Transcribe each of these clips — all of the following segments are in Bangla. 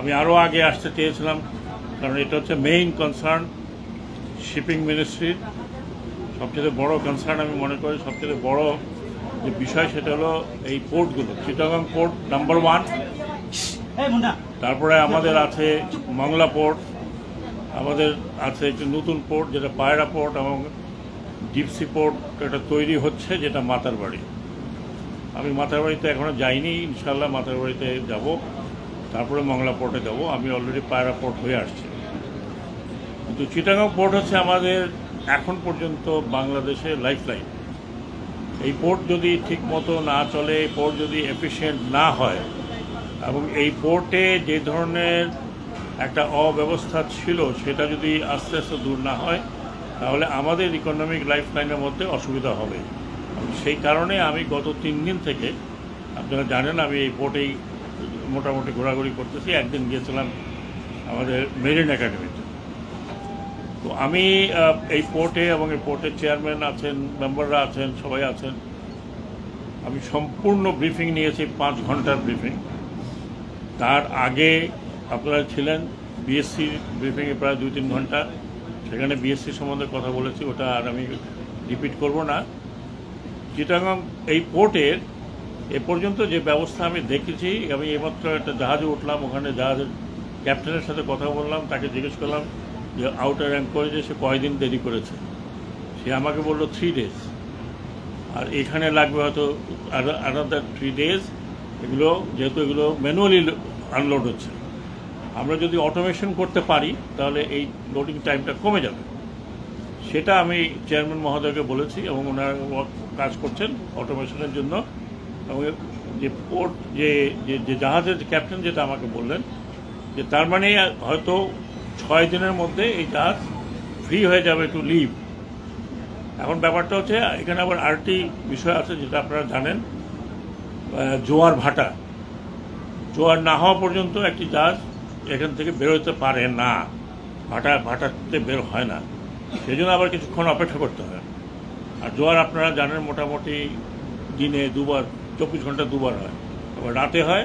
আমি আরও আগে আসতে চেয়েছিলাম কারণ এটা হচ্ছে মেইন কনসার্ন শিপিং মিনিস্ট্রির সবচেয়ে বড় কনসার্ন আমি মনে করি সবচেয়ে বড় যে বিষয় সেটা হলো এই পোর্টগুলো চিটাগাং পোর্ট নাম্বার ওয়ান তারপরে আমাদের আছে মংলা পোর্ট আমাদের আছে একটি নতুন পোর্ট যেটা পায়রা পোর্ট এবং ডিপসি পোর্ট এটা তৈরি হচ্ছে যেটা মাতার বাড়ি আমি মাতার বাড়িতে এখনও যাইনি ইনশাল্লাহ মাতার বাড়িতে যাব। তারপরে মংলা পোর্টে যাব। আমি অলরেডি পায়রা পোর্ট হয়ে আসছি। কিন্তু চিটাগাং পোর্ট হচ্ছে আমাদের এখন পর্যন্ত বাংলাদেশের লাইফলাইন এই পোর্ট যদি ঠিক মতো না চলে, এই পোর্ট যদি এফিসিয়েন্ট না হয়, এবং এই পোর্টে যে ধরনের একটা অব্যবস্থা ছিল, সেটা যদি আস্তে আস্তে দূর না হয়, তাহলে আমাদের ইকোনমিক লাইফ লাইনের মধ্যে অসুবিধা হবে। সেই কারণে আমি গত তিন দিন থেকে, আপনারা জানেন আমি এই পোর্টেই মোটামুটি ঘোরাঘুরি করতেছি। একদিন গিয়েছিলাম আমাদের মেরিন একাডেমিতে। তো আমি এই পোর্টে এবং এই পোর্টের চেয়ারম্যান আছেন, মেম্বাররা আছেন, সবাই আছেন। আমি সম্পূর্ণ ব্রিফিং নিয়েছি, পাঁচ ঘণ্টার ব্রিফিং। তার আগে আপনারা ছিলেন বিএসসি ব্রিফিংয়ে প্রায় দুই তিন ঘণ্টা। সেখানে বিএসসি সম্বন্ধে কথা বলেছি, ওটা আর আমি রিপিট করব না। চিটাগাং এই পোর্টের এ পর্যন্ত যে ব্যবস্থা আমি দেখেছি, আমি এইমাত্র একটা জাহাজে উঠলাম, ওখানে জাহাজের ক্যাপ্টেনের সাথে কথা বললাম, তাকে জিজ্ঞেস করলাম যে আউটার অ্যাঙ্করেজে সে কয়দিন দেরি করেছে? সে আমাকে বলল থ্রি ডেজ আর এখানে লাগবে হয়তো আনাদার থ্রি ডেজ এগুলো, যেহেতু এগুলো ম্যানুয়ালি আনলোড হচ্ছে। আমরা যদি অটোমেশন করতে পারি, তাহলে এই লোডিং টাইমটা কমে যাবে। সেটা আমি চেয়ারম্যান মহোদয়কে বলেছি এবং ওনারা কাজ করছেন অটোমেশনের জন্য। এবং যে পোর্ট যে, যে- জাহাজের ক্যাপ্টেন যেটা আমাকে বললেন, যে তার মানে হয়তো ছয় দিনের মধ্যে এই জাহাজ ফ্রি হয়ে যাবে টু লিভ এখন ব্যাপারটা হচ্ছে, এখানে আবার আরেকটি বিষয় আছে যেটা আপনারা জানেন জোয়ার ভাটা। জোয়ার না হওয়া পর্যন্ত একটি জাহাজ এখান থেকে বেরোতে পারে না। ভাটা, ভাটাতে বের হয় না। সেই জন্য আবার কিছুক্ষণ অপেক্ষা করতে হয়। আর জোয়ার আপনারা জানেন, মোটামুটি দিনে দুবার চব্বিশ ঘণ্টা দুবার হয় আবার রাতে হয়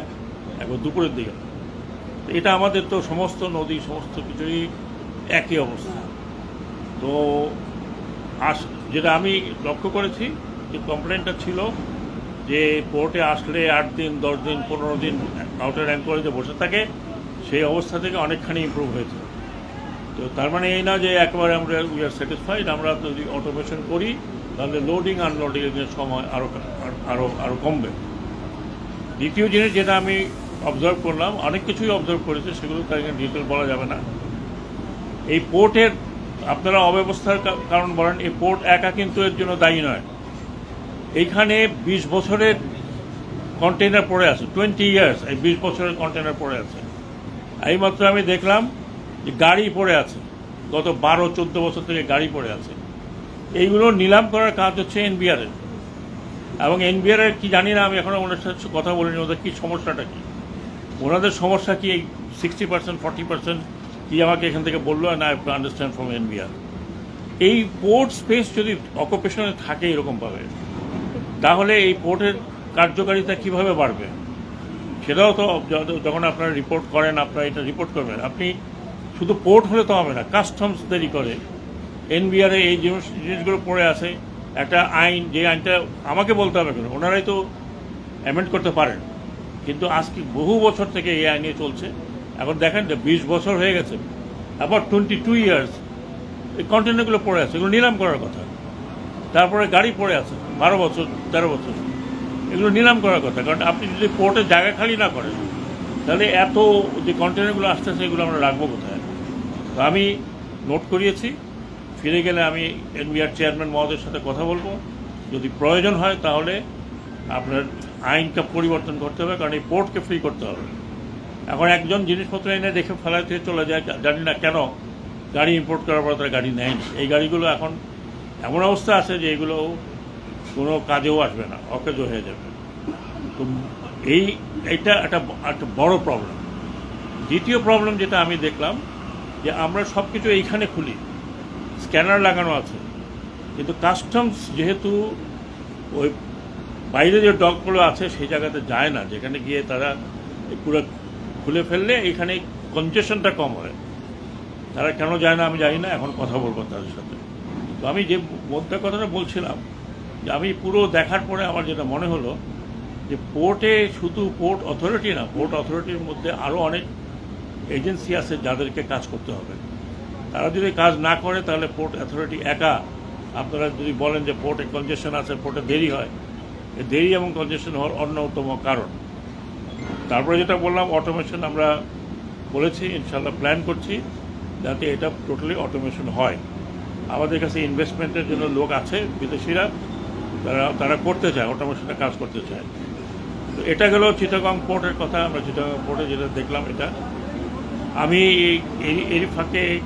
একবার দুপুরের দিকে হয়। তো এটা আমাদের তো সমস্ত নদী সমস্ত কিছুই একই অবস্থা। তো আস যেটা আমি লক্ষ্য করেছি যে কমপ্লেনটা ছিল যে পোর্টে আসলে আট দিন দশ দিন পনেরো দিন আউটার অ্যাঙ্করেজে বসে থাকে সেই অবস্থা থেকে অনেকখানি ইম্প্রুভ হয়েছে। তো তার মানে এই না যে একবারে আমরা উই আর স্যাটিসফাইড আমরা যদি অটোমেশন করি তাহলে লোডিং আনলোডিংয়ের সময় আরও আরও আরও কমবে। দ্বিতীয় জিনিস যেটা আমি অবজার্ভ করলাম, অনেক কিছুই অবজার্ভ করেছে, সেগুলো তার ডিটেল বলা যাবে না। এই পোর্টের, আপনারা অব্যবস্থার কারণ বলেন, এই পোর্ট একা কিন্তু এর জন্য দায়ী নয়। এইখানে বিশ বছরের কন্টেনার পড়ে আছে টোয়েন্টি ইয়ার্স এই বিশ বছরের কন্টেনার পড়ে আছে। এইমাত্র আমি দেখলাম যে গাড়ি পড়ে আছে, গত বারো, চোদ্দ বছর থেকে গাড়ি পড়ে আছে। এইগুলো নিলাম করার কাজ হচ্ছে এনবিআরের এবং এনবিআরের কি জানি না, আমি এখনও ওনার সাথে কথা বলিনি, ওদের কি সমস্যাটা কি? ওনাদের সমস্যা কি, এই সিক্সটি পার্সেন্ট ফর্টি পার্সেন্ট কি আমাকে এখান থেকে বলল না আই আন্ডারস্ট্যান্ড ফ্রম এনবিআর। এই পোর্ট স্পেস যদি অকুপেশনে থাকে এরকমভাবে, তাহলে এই পোর্টের কার্যকারিতা কীভাবে বাড়বে? সেটাও তো যখন আপনারা রিপোর্ট করেন, আপনারা এটা রিপোর্ট করবেন। আপনি শুধু পোর্ট হলে তো হবে না কাস্টমস দেরি করে। এনবিআরে এই জিনিস, জিনিসগুলো পড়ে আছে। একটা আইন, যে আইনটা আমাকে বলতে হবে কেন, ওনারাই তো অ্যামেন্ড করতে পারেন। কিন্তু আজকে বহু বছর থেকে এই আইনে চলছে? এখন দেখেন যে বিশ বছর হয়ে গেছে। আবার টোয়েন্টি টু ইয়ার্স এই কন্টেনারগুলো পড়ে আছে, এগুলো নিলাম করার কথা। তারপরে গাড়ি পড়ে আছে, বারো বছর, তেরো বছর। এগুলো নিলাম করার কথা, কারণ আপনি যদি পোর্টে জায়গা খালি না করেন, তাহলে এত যে কন্টেনারগুলো আসতেছে, এগুলো আমরা রাখব কোথায়? তো আমি নোট করিয়েছি ফিরে গেলে আমি এনবিআর চেয়ারম্যান মহোদয়ের সাথে কথা বলব। যদি প্রয়োজন হয় তাহলে আপনার আইনটা পরিবর্তন করতে হবে, কারণ এই পোর্টকে ফ্রি করতে হবে। এখন একজন জিনিসপত্র এনে দেখে ফেলাতে চলে যায়, জানি না কেন গাড়ি ইম্পোর্ট করার পর তারা গাড়ি নেয়নি। এই গাড়িগুলো এখন এমন অবস্থা আছে যে এগুলো কোনো কাজেও আসবে না, অকেজো হয়ে যাবে। তো এই, এটা একটা একটা বড় প্রবলেম দ্বিতীয় প্রবলেম যেটা আমি দেখলাম, যে আমরা সব কিছু এইখানে খুলি। স্ক্যানার লাগানো আছে। কিন্তু কাস্টমস যেহেতু ওই বাইরে যে ডকগুলো আছে, সেই জায়গাতে যায় না। যেখানে গিয়ে তারা পুরো খুলে ফেললে এখানে কনজেশনটা কম হয়। তারা কেন যায় না আমি জানি না, এখন কথা বলব তাদের সাথে। তো আমি যে মোদ্দা কথাটা বলছিলাম, যে আমি পুরো দেখার পরে আমার যেটা মনে হলো, যে পোর্টে শুধু পোর্ট অথরিটি না, পোর্ট অথরিটির মধ্যে আরও অনেক এজেন্সি আছে যাদেরকে কাজ করতে হবে। তারা যদি কাজ না করে, তাহলে পোর্ট অথরিটি একা, আপনারা যদি বলেন যে পোর্টে কনজেশন আছে পোর্টে দেরি হয় দেরি এবং কনজেশন হওয়ার অন্যতম কারণ। তারপরে যেটা বললাম অটোমেশন আমরা বলেছি ইনশাল্লাহ প্ল্যান করছি, যাতে এটা টোটালি অটোমেশন হয়। আমাদের কাছে ইনভেস্টমেন্টের জন্য লোক আছে, বিদেশিরা, তারা তারা করতে চায় অটোমেশনে কাজ করতে চায়। তো এটা গেল চিটাগং পোর্টের কথা, আমরা চিটাগং পোর্টে যেটা দেখলাম এটা। আমি এই- এই- এর ফাঁকে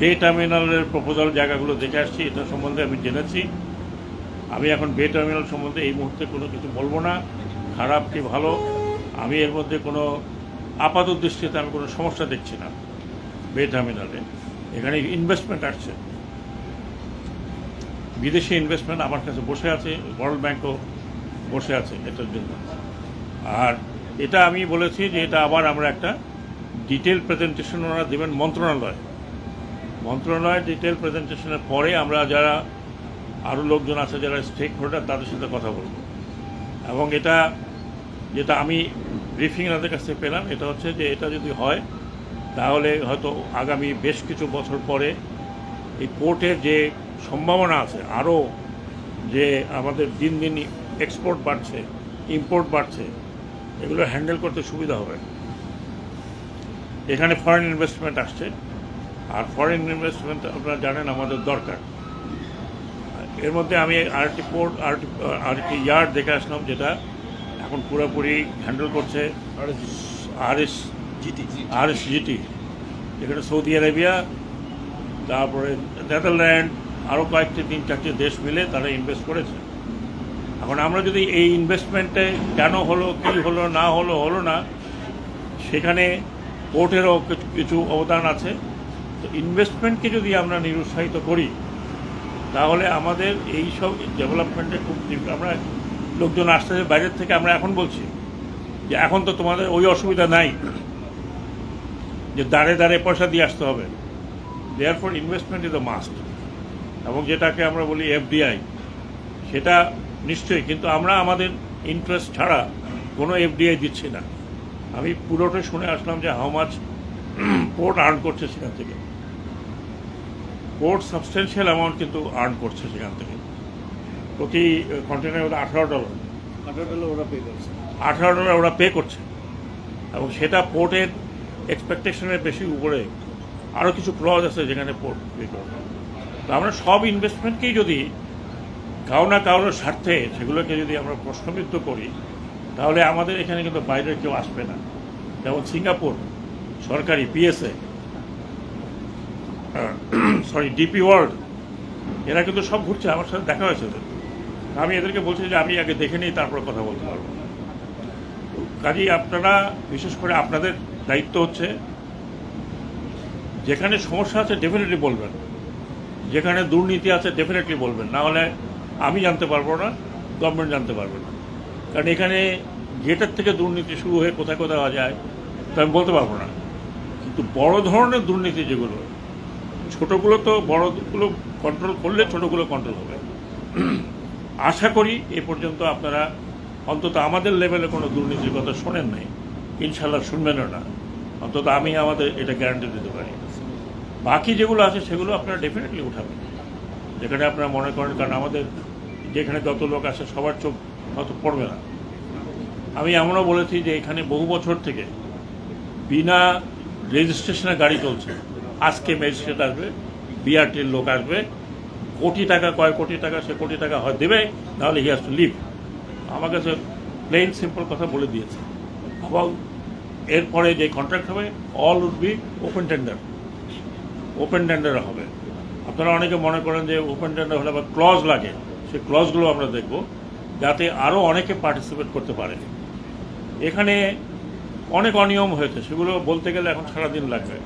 বে টার্মিনালের প্রপোজাল জায়গাগুলো দেখে আসছি, এটা সম্বন্ধে আমি জেনেছি। আমি এখন বে টার্মিনাল সম্বন্ধে এই মুহূর্তে কোনো কিছু বলব না। খারাপ কি ভালো? আমি এর মধ্যে কোনো আপাত দৃষ্টিতে আমি কোনো সমস্যা দেখছি না বে টার্মিনালে। এখানে ইনভেস্টমেন্ট আসছে। বিদেশি ইনভেস্টমেন্ট আমার কাছে বসে আছে ওয়ার্ল্ড ব্যাংকও বসে আছে এটার জন্য। আর এটা আমি বলেছি যে এটা আবার আমরা একটা ডিটেল প্রেজেন্টেশন ওনারা দেবেন মন্ত্রণালয়। মন্ত্রণালয় ডিটেল প্রেজেন্টেশনের পরে আমরা যারা আরও লোকজন আছে, যারা স্টেক হোল্ডার তাদের সাথে কথা বলব। এবং এটা যেটা আমি ব্রিফিং এনাদের কাছ থেকে পেলাম, এটা হচ্ছে যে এটা যদি হয়, তাহলে হয়তো আগামী বেশ কিছু বছর পরে এই পোর্টের যে সম্ভাবনা আছে আরও যে আমাদের দিন দিন এক্সপোর্ট বাড়ছে ইম্পোর্ট বাড়ছে, এগুলো হ্যান্ডেল করতে সুবিধা হবে। এখানে ফরেন ইনভেস্টমেন্ট আসছে। আর ফরেন ইনভেস্টমেন্ট আপনারা জানেন আমাদের দরকার। এর মধ্যে আমি আরেকটি পোর্ট আরেকটি ইয়ার্ড দেখে আসলাম যেটা এখন পুরোপুরি হ্যান্ডেল করছে R S GT R S GT যেখানে সৌদি আরেবিয়া তারপরে নেদারল্যান্ড আরও কয়েকটি তিন চারটি দেশ মিলে তারা ইনভেস্ট করেছে। এখন আমরা যদি এই ইনভেস্টমেন্টে কেন হলো কী হলো না হলো হলো না সেখানে পোর্টেরও কিছু অবদান আছে। তো ইনভেস্টমেন্টকে যদি আমরা নিরুৎসাহিত করি, তাহলে আমাদের এই সব ডেভেলপমেন্টে খুব আমরা লোকজন আসতেছে বাইরের থেকে আমরা এখন বলছি যে এখন তো তোমাদের ওই অসুবিধা নাই, যে দাঁড়ে দাঁড়ে পয়সা দিয়ে আসতে হবে। There for investment is the must এবং যেটাকে আমরা বলি এফডিআই সেটা নিশ্চয়ই, কিন্তু আমরা আমাদের ইন্টারেস্ট ছাড়া কোনো এফডিআই দিচ্ছি না। আমি পুরোটা শুনে আসলাম যে হাউ মাছ পোর্ট আর্ন করছে সেখান থেকে। পোর্ট সাবস্টেন্সিয়াল অ্যামাউন্ট কিন্তু আর্ন করছে সেখান থেকে। প্রতি কন্টেনার ওরা আঠারো ডলার আঠারো ডলার ওরা পে করছে। আঠারো ডলার ওরা পে করছে। এবং সেটা পোর্টের এক্সপেকটেশনের বেশি উপরে আরও কিছু ক্লজ আছে যেখানে পোর্ট পে করবে তো আমরা সব ইনভেস্টমেন্টকেই যদি কারও না কারোর স্বার্থে সেগুলোকে যদি আমরা প্রশ্নবিদ্ধ করি তাহলে আমাদের এখানে কিন্তু বাইরের কেউ আসবে না। যেমন সিঙ্গাপুর সরকারি পিএসএ সরি ডিপি ওয়ার্ল্ড এরা কিন্তু সব ঘুরছে, আমার সাথে দেখা হয়েছে ওদের। আমি এদেরকে বলছি যে আমি আগে দেখে নিই, তারপর কথা বলতে পারব। কাজেই আপনারা, বিশেষ করে আপনাদের দায়িত্ব হচ্ছে, যেখানে সমস্যা আছে ডেফিনেটলি বলবেন। যেখানে দুর্নীতি আছে ডেফিনেটলি বলবেন। না হলে আমি জানতে পারব না গভর্নমেন্ট জানতে পারবে না। কারণ এখানে গেটের থেকে দুর্নীতি শুরু হয়ে কোথায় কোথায় যায়, তা আমি বলতে পারব না। কিন্তু বড় ধরনের দুর্নীতি যেগুলো ছোটোগুলো তো বড়গুলো কন্ট্রোল করলে ছোটোগুলো কন্ট্রোল হবে। আশা করি এ পর্যন্ত আপনারা অন্তত আমাদের লেভেলে কোনো দুর্নীতির কথা শোনেন নাই। ইনশাল্লাহ শুনবেনও না। অন্তত আমি আমাদের এটা গ্যারান্টি দিতে পারি। বাকি যেগুলো আছে সেগুলো আপনারা ডেফিনেটলি উঠাবেন। যেখানে আপনারা মনে করেন, কারণ আমাদের যেখানে যত লোক আসে সবার চোখ হয়তো পড়বে না। আমি এমনও বলেছি যে এখানে বহু বছর থেকে বিনা রেজিস্ট্রেশনে গাড়ি চলছে। আজকে ম্যাজিস্ট্রেট আসবে বিআরটির লোক আসবে, কোটি টাকা কয় কোটি টাকা, সে কোটি টাকা হয় দেবে, নাহলে হি হ্যাজ টু লিভ আমার কাছে প্লেন সিম্পল কথা বলে দিয়েছে। এবং এরপরে যে কন্ট্রাক্ট হবে all would be open tender open tender হবে। আপনারা অনেকে মনে করেন যে ওপেন টেন্ডার হলে আবার ক্লজ লাগে। সেই ক্লজগুলো আমরা দেখব, যাতে আরও অনেকে পার্টিসিপেট করতে পারে। এখানে অনেক অনিয়ম হয়েছে, সেগুলো বলতে গেলে এখন সারাদিন লাগবে।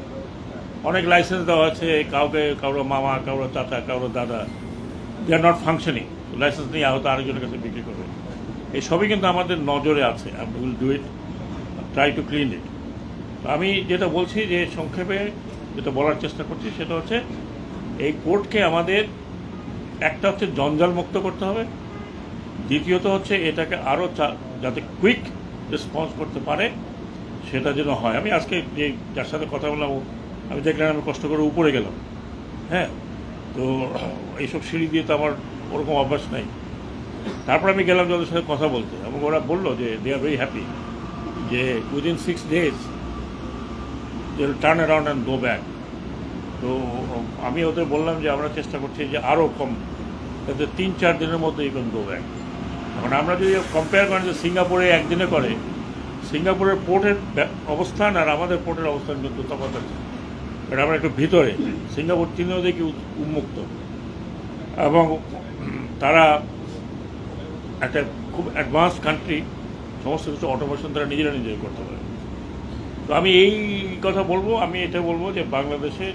অনেক লাইসেন্স দেওয়া আছে, কাউকে কারোর মামা, কারও চাচা কারোর দাদা। They are not functioning licence নিয়ে হয়তো আরেকজনের কাছে বিক্রি করবে। এই সবই কিন্তু আমাদের নজরে আছে। Will do it try to clean it তো আমি যেটা বলছি যে সংক্ষেপে যেটা বলার চেষ্টা করছি সেটা হচ্ছে, এই কোর্টকে আমাদের একটা হচ্ছে জঞ্জাল মুক্ত করতে হবে। দ্বিতীয়ত হচ্ছে এটাকে আরও যাতে কুইক রেসপন্স করতে পারে, সেটা যেন হয়। আমি আজকে যে যার সাথে কথা বললাম আমি দেখলাম আমি কষ্ট করে উপরে গেলাম। হ্যাঁ তো এইসব সিঁড়ি দিয়ে তো আমার ওরকম অভ্যাস নাই। তারপর আমি গেলাম যে ওদের সাথে কথা বলতে এবং ওরা বলল যে দে আর ভেরি হ্যাপি যে within six days they turn around and go back তো আমি ওদের বললাম যে আমরা চেষ্টা করছি যে আরও কম, যাতে তিন চার দিনের মধ্যে ইভেন গো ব্যাক এখন আমরা যদি কম্পেয়ার করেন যে সিঙ্গাপুরে একদিনে করে, সিঙ্গাপুরের পোর্টের অবস্থান আর আমাদের পোর্টের অবস্থান কিন্তু তফাৎ আছে। এটা আমরা একটু ভিতরে, সিঙ্গাপুর তিনিও দেখি উ- উন্মুক্ত। এবং তারা একটা খুব অ্যাডভান্স কান্ট্রি সমস্ত কিছু অটোমেশন তারা নিজেরা নিজেই করতে পারে। তো আমি এই কথা বলব, আমি এটা বলব যে বাংলাদেশের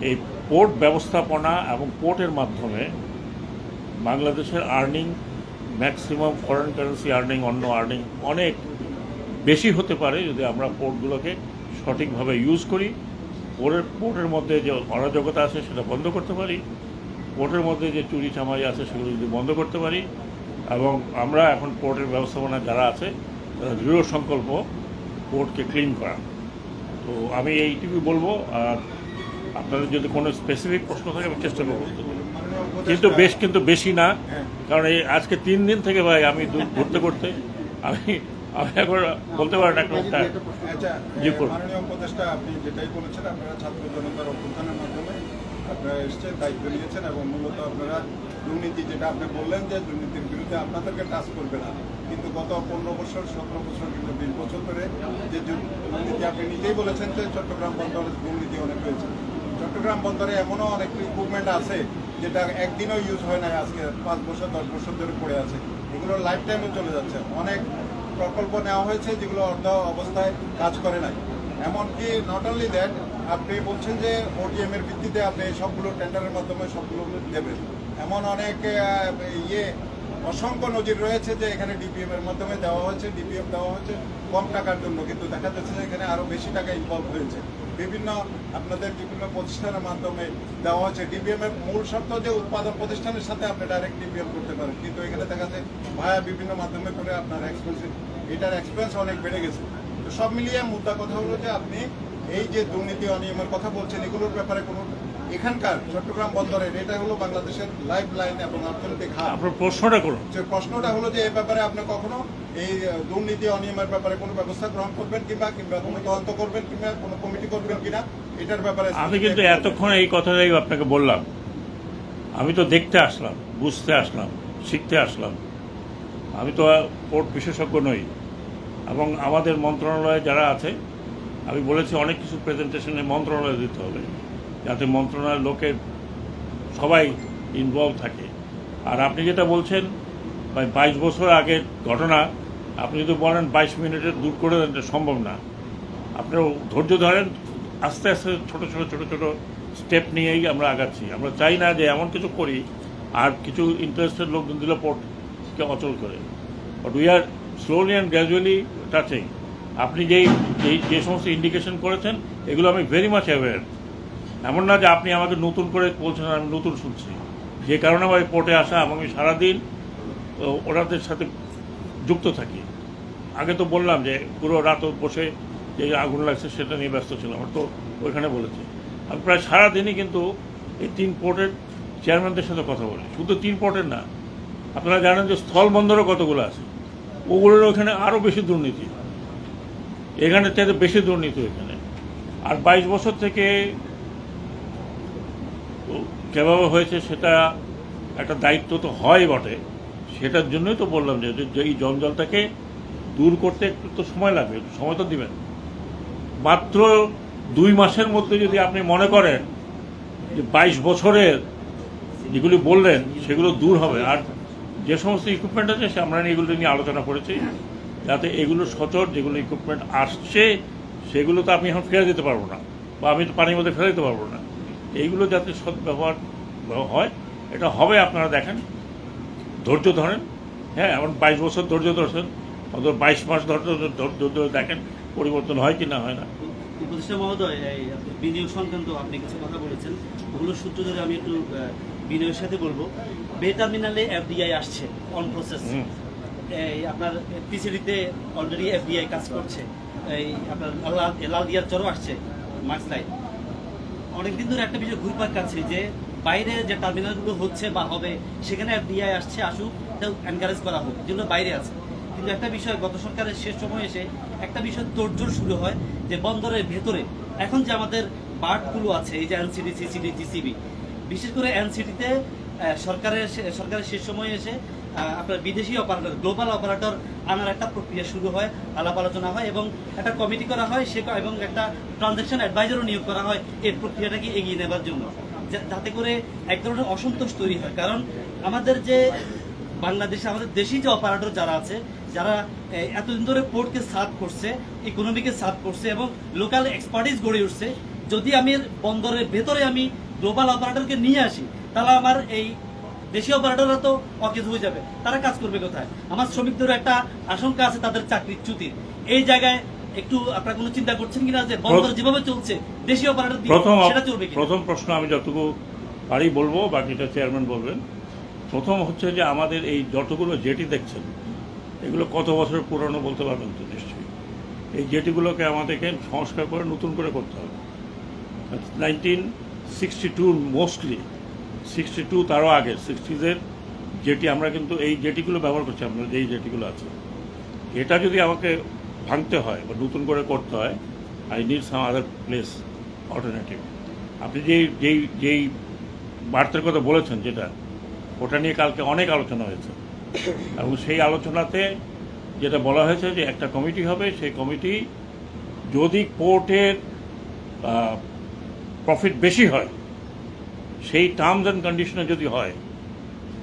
এই পোর্ট ব্যবস্থাপনা এবং পোর্টের মাধ্যমে বাংলাদেশের earning maximum foreign currency earning অন্য আর্নিং অনেক বেশি হতে পারে যদি আমরা পোর্টগুলোকে সঠিকভাবে ইউজ করি। পোর্টের পোর্টের মধ্যে যে অরাজকতা আছে সেটা বন্ধ করতে পারি পোর্টের মধ্যে যে চুরি চামারি আছে সেগুলো যদি বন্ধ করতে পারি এবং আমরা এখন পোর্টের ব্যবস্থাপনা যারা আছে তারা দৃঢ় সংকল্প কোর্টকে ক্লিন করা। তো আমি এইটুকুই বলব আর আপনাদের যদি কোনো স্পেসিফিক প্রশ্ন থাকে আমি চেষ্টা করব। কিন্তু বেশ কিন্তু বেশি না কারণ এই আজকে তিন দিন থেকে ভাই আমি ঘুরতে করতে আমি আমি এখন বলতে পারেন একটা আচ্ছা জি, করুন। মাননীয় উপদেষ্টা আপনি যেটাই বলেছেন আপনারা ছাত্র জনতার অভ্যুত্থানের মাধ্যমে আপনারা এসছেন দায়িত্ব নিয়েছেন এবং মূলত আপনারা দুর্নীতি যেটা আপনি বললেন যে দুর্নীতির বিরুদ্ধে আপনাদেরকে টাচ করবে না। কিন্তু গত পনেরো বছর সতেরো বছর কিন্তু বিশ বছর ধরে যে দুর্নীতি আপনি নিজেই বলেছেন যে চট্টগ্রাম বন্দরে দুর্নীতি অনেক হয়েছে। চট্টগ্রাম বন্দরে এমনও অনেক ইকুইপমেন্ট আছে যেটা একদিনও ইউজ হয় না আজকে পাঁচ বছর দশ বছর ধরে পড়ে আছে। এগুলো লাইফ টাইমে চলে যাচ্ছে। অনেক প্রকল্প নেওয়া হয়েছে যেগুলো অর্ধ অবস্থায় কাজ করে নাই। এমনকি নট অনলি দ্যাট আপনি বলছেন যে ওডিএম এর ভিত্তিতে আপনি সবগুলো টেন্ডারের মাধ্যমে সবগুলো দেবেন। এমন অনেক ইয়ে অসংখ্য নজির রয়েছে যে এখানে ডিপিএম এর মাধ্যমে দেওয়া হয়েছে ডিপিএম দেওয়া হয়েছে, কম টাকার জন্য। কিন্তু দেখা যাচ্ছে যে এখানে আরও বেশি টাকা ইনভলভ হয়েছে। বিভিন্ন আপনাদের বিভিন্ন প্রতিষ্ঠানের মাধ্যমে দেওয়া হচ্ছে ডিপিএম এর মূল শর্ত যে উৎপাদন প্রতিষ্ঠানের সাথে আপনি ডাইরেক্ট ডিপিএম করতে পারেন। কিন্তু এখানে দেখা যাচ্ছে ভায়া বিভিন্ন মাধ্যমে করে আপনার এক্সপেন্স এটার এক্সপেন্স অনেক বেড়ে গেছে। তো সব মিলিয়ে মুদ্রা কথা হলো যে আপনি এই যে দুর্নীতি অনিয়মের কথা বলছেন এগুলোর ব্যাপারে কোনো এখানকার চট্টগ্রাম বন্দরের এটা হলো বাংলাদেশের লাইফ লাইন এবং অর্থনৈতিক হাব আপনার প্রশ্নটা করুন। যে প্রশ্নটা হলো যে এই ব্যাপারে আপনি কখনো এই দুর্নীতি অনিয়মের ব্যাপারে কোনো ব্যবস্থা গ্রহণ করবেন কিংবা কিংবা কোনো তদন্ত করবেন কিংবা কোনো কমিটি করবেন কিনা এটার ব্যাপারে আমি কিন্তু এতক্ষণ এই কথাটাই আপনাকে বললাম। আমি তো দেখতে আসলাম বুঝতে আসলাম শিখতে আসলাম। আমি তো পোর্ট বিশেষজ্ঞ নই। এবং আমাদের মন্ত্রণালয়ে যারা আছে, আমি বলেছি অনেক কিছু প্রেজেন্টেশনে মন্ত্রণালয়ে দিতে হবে, যাতে মন্ত্রণালয়ের লোকের সবাই ইনভলভ থাকে। আর আপনি যেটা বলছেন, ভাই, বাইশ বছর আগের ঘটনা, আপনি যদি বলেন বাইশ মিনিটে দূর করে দেন সম্ভব না। আপনার ধৈর্য ধরেন, আস্তে আস্তে ছোট ছোট ছোট ছোট স্টেপ নিয়েই আমরা আগাচ্ছি। আমরা চাই না যে এমন কিছু করি, আর কিছু ইন্টারেস্টেড লোকজন দিলে পোর্টকে অচল করে। But we are slowly and gradually touching আপনি যেই যে সমস্ত ইন্ডিকেশন করেছেন, এগুলো আমি ভেরি মাচ অ্যাওয়ার এমন না যে আপনি আমাকে নতুন করে বলছেন, আমি নতুন শুনছি। যে কারণে আমার পোর্টে আসা এবং আমি সারাদিন ওনাদের সাথে যুক্ত থাকি। আগে তো বললাম যে পুরো রাত বসে যে আগুন লাগছে সেটা নিয়ে ব্যস্ত ছিলাম, আমার তো ওইখানে বলেছে। আমি প্রায় সারাদিনই কিন্তু এই তিন পোর্টের চেয়ারম্যানদের সাথে কথা বলি। শুধু তিন পোর্টের না আপনারা জানেন যে স্থল বন্দরও কতগুলো আছে? ওগুলোর ওখানে আরও বেশি দুর্নীতি। এখানে থেকে বেশি দুর্নীতি এখানে আর বাইশ বছর থেকে তো যেভাবে হয়েছে সেটা একটা দায়িত্ব তো হয় বটে। সেটার জন্যই তো বললাম যে যে এই জঞ্জালটাকে দূর করতে একটু তো সময় লাগবে, একটু সময় তো দিবেন। মাত্র দুই মাসের মধ্যে যদি আপনি মনে করেন যে বাইশ বছরের যেগুলি বললেন, সেগুলো দূর হবে। আর যে সমস্ত ইকুইপমেন্ট আছে, সে আমরা এগুলো নিয়ে আলোচনা করেছি। যাতে এগুলো সচর, যেগুলো ইকুইপমেন্ট আসছে, সেগুলো তো আমি এখন ফেলে দিতে পারব না, বা আমি তো পানির মধ্যে ফেলে দিতে পারব না। এইগুলো যাতে সৎ ব্যবহার হয়, এটা হবে আপনারা দেখেন। ধৈর্য ধরেন হ্যাঁ এমন বাইশ বছর ধৈর্য ধরছেন অত বাইশ মাস ধৈর্য ধৈর্য ধরে দেখেন পরিবর্তন হয় কি না হয় না। উপদেষ্টা মহোদয় বিনিয়োগ সংক্রান্ত আপনি কিছু কথা বলেছেন। ওগুলোর সূত্র ধরে আমি একটু বিনিয়োগের সাথে বলব। বে টার্মিনালে এফডিআই আসছে অন প্রসেস এই আপনার পিসিডিতে অলরেডি এফডিআই কাজ করছে। এই আপনার লাল লাল দিয়ার চরও আসছে মার্কস লাইট অনেকদিন ধরে একটা বিষয় ঘুরপাক কাছে যে বাইরে যে টার্মিনালগুলো হচ্ছে বা হবে সেখানে এফডিআই আসছে আসুক এনকারেজ করা হোক যেগুলো বাইরে আছে। কিন্তু একটা বিষয় গত সরকারের শেষ সময় এসে একটা বিষয় তোড়জোড় শুরু হয় যে বন্দরের ভেতরে এখন যে আমাদের বার্ডগুলো আছে এই যে এনসিডি সিসিডি জিসিবি বিশেষ করে এনসিডিতে সরকারের সরকারের শেষ সময়ে এসে আপনার বিদেশি অপারেটর গ্লোবাল অপারেটর আনার একটা প্রক্রিয়া শুরু হয়, আলাপ আলোচনা হয় এবং একটা কমিটি করা হয়, সে এবং একটা ট্রানজ্যাকশন অ্যাডভাইজারও নিয়োগ করা হয়। এই প্রক্রিয়াটাকে এগিয়ে নেবার জন্য। যাতে করে এক ধরনের অসন্তোষ তৈরি হয়। কারণ আমাদের যে বাংলাদেশে আমাদের দেশি যে অপারেটর যারা আছে, যারা এতদিন ধরে পোর্টকে সার্ভ করছে ইকোনমিকে সার্ভ করছে এবং লোকাল এক্সপার্টিস গড়ে উঠছে, যদি আমি বন্দরের ভেতরে আমি গ্লোবাল অপারেটরকে নিয়ে আসি তাহলে আমার এই দেশীয় অপারেটররা তো অকেজ হয়ে যাবে। তারা কাজ করবে কোথায়? আমার শ্রমিকদের একটা আশঙ্কা আছে তাদের চাকরির চ্যুতির এই জায়গায় একটু আপনারা কোনো চিন্তা করছেন কিনা যে বন্দর যেভাবে চলছে দেশীয় অপারেটর প্রথম সেটা চলবে প্রথম প্রশ্ন আমি যতটুকু পারি বলব বাকিটা চেয়ারম্যান বলবেন। প্রথম হচ্ছে যে আমাদের এই যতগুলো জেটি দেখছেন এগুলো কত বছর পুরনো বলতে পারবেন তো নিশ্চয়ই। এই জেটিগুলোকে আমাদেরকে সংস্কার করে নতুন করে করতে হবে। Nineteen sixty two mostly sixty two তারও আগে সিক্সটিজের জেটি, আমরা কিন্তু এই জেটিগুলো ব্যবহার করছি, আমরা যেই জেটিগুলো আছে। এটা যদি আমাকে ভাঙতে হয় বা নতুন করে করতে হয় I need some other place alternative আপনি যেই যেই যেই বার্তার কথা বলেছেন যেটা, ওটা নিয়ে কালকে অনেক আলোচনা হয়েছে। এবং সেই আলোচনাতে যেটা বলা হয়েছে যে একটা কমিটি হবে, সেই কমিটি যদি কোর্টের প্রফিট বেশি হয় সেই টার্মস অ্যান্ড কন্ডিশনে যদি হয়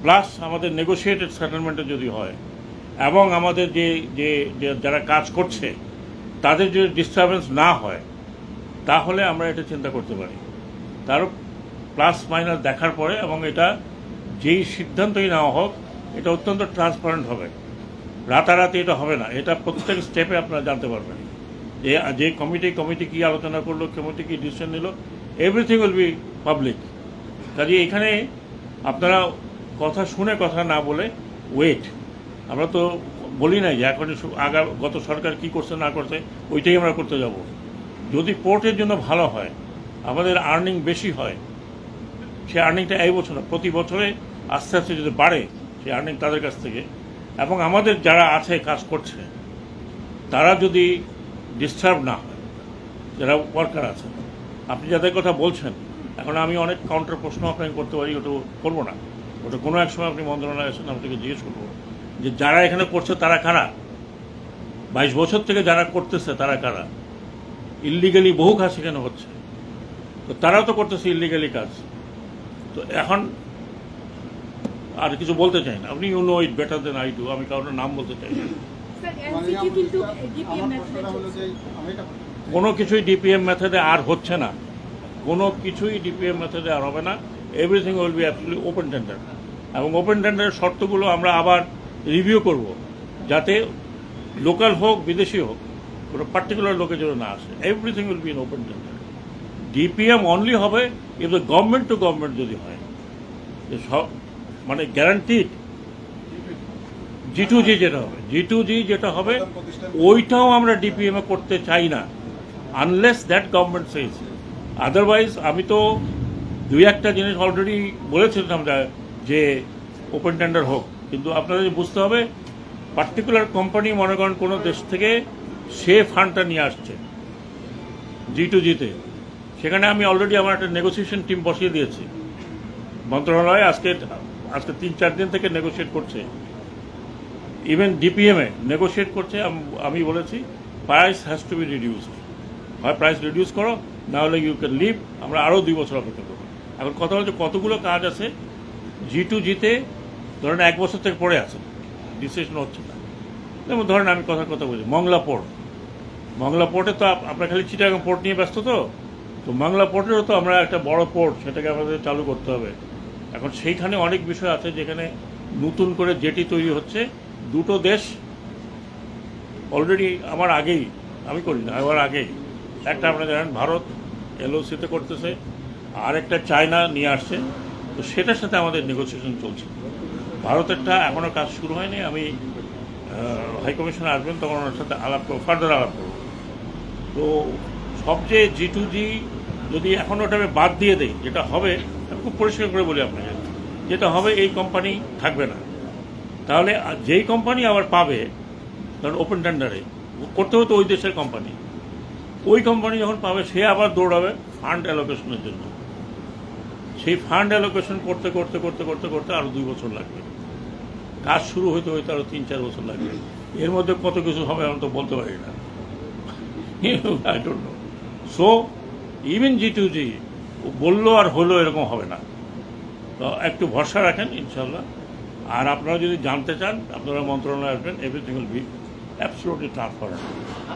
প্লাস আমাদের নেগোসিয়েটেড সেটেলমেন্টে যদি হয়, এবং আমাদের যে যে যারা কাজ করছে, তাদের যদি ডিস্টারবেন্স না হয়, তাহলে আমরা এটা চিন্তা করতে পারি। তারও প্লাস মাইনাস দেখার পরে এবং এটা যেই সিদ্ধান্তই নেওয়া হোক, এটা অত্যন্ত ট্রান্সপারেন্ট হবে। রাতারাতি এটা হবে না। এটা প্রত্যেক স্টেপে আপনারা জানতে পারবেন। যে যে কমিটি কমিটি কি আলোচনা করল কমিটি কি ডিসিশন নিল এভরিথিং উইল বি পাবলিক কাজে এখানে আপনারা কথা শুনে কথা না বলে ওয়েট আমরা তো বলি না যে এখন আগা গত সরকার কি করছে না করছে ওইটাই আমরা করতে যাব। যদি পোর্টের জন্য ভালো হয় আমাদের আর্নিং বেশি হয় সে আর্নিংটা এই বছর না, প্রতি বছরে আস্তে আস্তে যদি বাড়ে সেই আর্নিং তাদের কাছ থেকে। এবং আমাদের যারা আছে কাজ করছে তারা যদি ডিস্টার্ব না হয় যারা ওয়ার্কার আছে আপনি যাদের কথা বলছেন এখন আমি অনেক কাউন্টার প্রশ্ন আপনাকে করতে পারি ওটা করব না। ওটা কোনো এক সময় আপনি মন্ত্রণালয়ে আসেন আপনাকে জিজ্ঞেস করব। যে যারা এখানে করছে তারা কারা? বাইশ বছর থেকে যারা করতেছে তারা কারা? ইলিগালি বহু কাজ সেখানে হচ্ছে। তো তারাও তো করতেছে ইলিগালি কাজ। তো এখন আর কিছু বলতে চাই না। আপনি you know it better than I do আমি কারোর নাম বলতে চাই না। কোনো কিছুই ডিপিএম মেথডে আর হচ্ছে না। কোনো কিছুই ডিপিএম মেথডে আর হবে না। Everything will be actually open tender এবং ওপেন টেন্ডারের শর্তগুলো আমরা আবার রিভিউ করব যাতে লোকাল হোক বিদেশি হোক কোনো পার্টিকুলার লোকের জন্য না আসে। Everything will be in open tender DPM only হবে if the government to government যদি হয়। সব মানে গ্যারান্টিড জি টু জি যেটা হবে জি টু জি যেটা হবে ওইটাও আমরা ডিপিএম এ করতে চাই না unless that government says otherwise আমি তো দুই একটা জিনিস অলরেডি বলেছিলাম যা- ওপেন টেন্ডার হোক। কিন্তু আপনাদের বুঝতে হবে পার্টিকুলার কোম্পানি মনে করেন কোনো দেশ থেকে সে ফান্ডটা নিয়ে আসছে জি টু জিতে সেখানে আমি অলরেডি আমার একটা নেগোসিয়েশন টিম বসিয়ে দিয়েছি। মন্ত্রণালয় আজকে আজকে তিন চার দিন থেকে নেগোসিয়েট করছে। ইভেন ডিপিএমে নেগোসিয়েট করছে, আমি বলেছি price has to be reduced হয় প্রাইস রিডিউস করো না হলে ইউ ক্যান লিভ আমরা আরও দুই বছর অপেক্ষা করব। এখন কথা হচ্ছে কতগুলো কাজ আছে জি টু জিতে ধরেন এক বছর থেকে পড়ে আছে। ডিসিশন হচ্ছে না। যেমন ধরেন আমি কথা কথা বলছি, মংলা পোর্ট মংলা পোর্টে তো আপনার খালি চিটাগাং পোর্ট নিয়ে ব্যস্ত তো। তো মংলা পোর্টেরও তো আমরা একটা বড় পোর্ট সেটাকে আমাদের চালু করতে হবে। এখন সেইখানে অনেক বিষয় আছে যেখানে নতুন করে জেটি তৈরি হচ্ছে। দুটো দেশ অলরেডি আমার আগেই, আমি করি না আমার আগেই। একটা আপনারা জানেন ভারত এলওসিতে করতেছে আর একটা চায়না নিয়ে আসছে, তো সেটার সাথে আমাদের নেগোসিয়েশন চলছে। ভারতেরটা এখনও কাজ শুরু হয়নি, আমি হাই কমিশনে আসবেন, তখন ওনার সাথে আলাপ করব ফার্দার আলাপ করব। তো সবচেয়ে জি টু জি যদি এখন ওটা আমি বাদ দিয়ে দেই, যেটা হবে, আমি খুব পরিষ্কার করে বলি আপনাকে, যেটা হবে এই কোম্পানি থাকবে না। তাহলে যেই কোম্পানি আবার পাবে কারণ ওপেন টেন্ডারে করতে হতো ওই দেশের কোম্পানি ওই কোম্পানি যখন পাবে, সে আবার দৌড়াবে ফান্ড অ্যালোকেশনের জন্য। সেই ফান্ড অ্যালোকেশন করতে করতে করতে করতে করতে আরও দুই বছর লাগবে। কাজ শুরু হইতে হইতে আরও তিন, চার বছর লাগবে। এর মধ্যে কত কিছু হবে আমি তো বলতে পারি না। I don't know so even G to G বলল আর হলো এরকম হবে না। তো একটু ভরসা রাখেন ইনশাল্লাহ আর আপনারা যদি জানতে চান, আপনারা মন্ত্রণালয়ে আসবেন everything will be absolutely transparent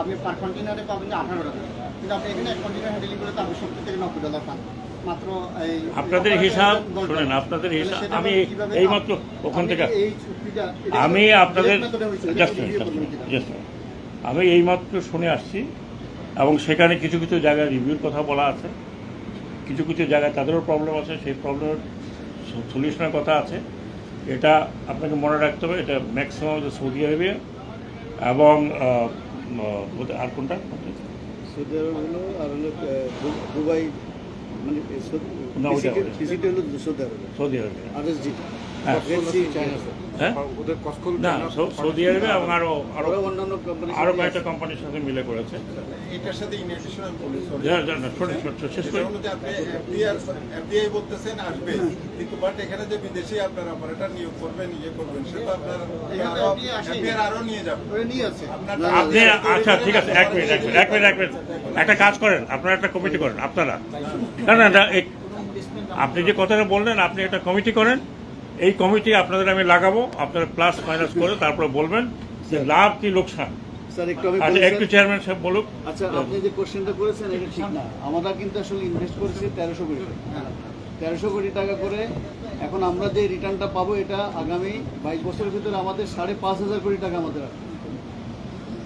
আপনি পার কন্টেনারে পাবেন আঠারো টাকা। কিন্তু আপনি এখানে এক কন্টেনার হ্যান্ডেলিং করে তো আপনি সত্তর থেকে নব্বই ডলার পান। মাত্র এই আপনাদের হিসাব শুনেন আপনাদের হিসাব আমি এইমাত্র ওখান থেকে এই আমি আপনাদের. আমি এইমাত্র শুনে আসছি এবং সেখানে কিছু কিছু জায়গায় রিভিউর কথা বলা আছে। কিছু কিছু জায়গায় তাদেরও প্রবলেম আছে সেই প্রবলেমের সলিউশনের কথা আছে। এটা আপনাকে মনে রাখতে হবে এটা ম্যাক্সিমাম সৌদি আরবিয়া এবং আর কোনটা? সৌদি আরব হলো আর হলো দুবাই মানে। পিসিটি হলো সৌদি আরব। সৌদি আরবিয়া আর এস সৌদি আরবিয়া এবং আরও আরও ওরা অন্যান্য আরও কয়েকটা কোম্পানির সাথে মিলে করেছে। এটার সাথে ইন এডিশন আমি বলি না, শোনেন, শোনেন, শেষ সেটা আপনি এফডিআই বলতেছেন আসবে। কিন্তু বাট এখানে যে বিদেশি আপনার অপারেটর নিয়োগ করবেন ইয়ে করবেন সে তো আপনার আরও নিয়ে যাবে নিয়ে আছে আপনি আচ্ছা ঠিক আছে এক মিনিট এক মিনিট এক মিনিট এক মিনিট। একটা কাজ করেন আপনারা একটা কমিটি করেন আপনারা। না না না এই- আপনি যে কথাটা বললেন আপনি একটা কমিটি করেন। এই কমিটি আপনাদের আমি লাগাবো আপনারা প্লাস মাইনাস করে তারপরে বলবেন যে লাভ কি লোকসান। স্যার একটু আমি আচ্ছা বলি, একটু চেয়ারম্যান সাহেব বলুক। আচ্ছা আপনি যে কোশ্চেনটা করেছেন এটা ঠিক না। আমরা কিন্তু আসলে ইনভেস্ট করেছি তেরোশো কোটি টাকা। তেরোশো কোটি টাকা করে এখন আমরা যে রিটার্নটা পাবো এটা আগামী বাইশ বছরের ভিতরে আমাদের সাড়ে পাঁচ হাজার কোটি টাকা আমাদের আসবে।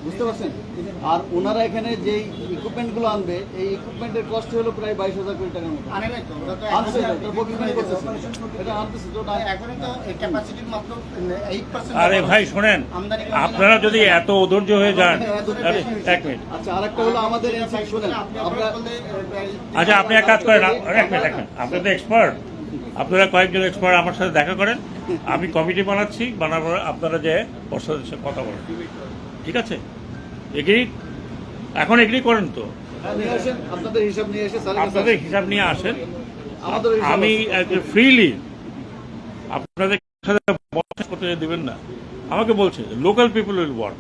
বুঝতে পারছেন? আর ওনারা এখানে যে ইকুইপমেন্টগুলো আনবে এই ইকুইপমেন্টের কস্ট হলো প্রায় বাইশ হাজার কোটি টাকার মতো। আনছে এটা আনতেছে আরে ভাই শোনেন আপনারা যদি এত অধৈর্য হয়ে যান এক মিনিট। আচ্ছা আরেকটা হলো আমাদের ইনসাইট আচ্ছা আপনি এক কাজ করেন আ- এক মিনিট এক মিনিট। আপনি তো এক্সপার্ট আপনারা কয়েকজন এক্সপার্ট আমার সাথে দেখা করেন। আমি কমিটি বানাচ্ছি বানাবার আপনারা যে ওর সাথে সাথে কথা বলেন। ঠিক আছে? এগ্রি? এখন এগ্রি করেন তো। আপনাদের হিসাব নিয়ে আসেন। হিসাব নিয়ে আসেন। আমি ফ্রিলি আপনাদের করতে দেবেন না। আমাকে বলছে লোকাল পিপল উইল ওয়ার্ক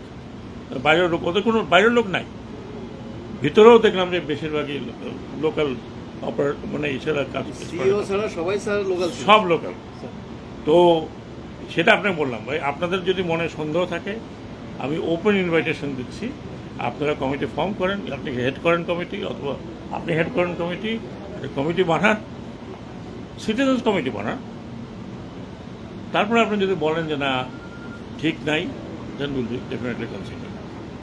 বাইরের লোক ওদের কোনো বাইরের লোক নাই। ভিতরেও দেখলাম যে বেশিরভাগই লোকাল অপারেট মানে ইসেরা কাজ সবাই সব লোকাল তো সেটা আপনাকে বললাম ভাই। আপনাদের যদি মনে সন্দেহ থাকে আমি ওপেন ইনভাইটেশন দিচ্ছি। আপনারা কমিটি ফর্ম করেন, আপনি হেড করেন কমিটি অথবা আপনি হেড করেন কমিটি কমিটি বানান সিটিজেন্স কমিটি বানান। তারপরে আপনি যদি বলেন যে না, ঠিক নাই দেন উইল ডেফিনেটলি কনসিডার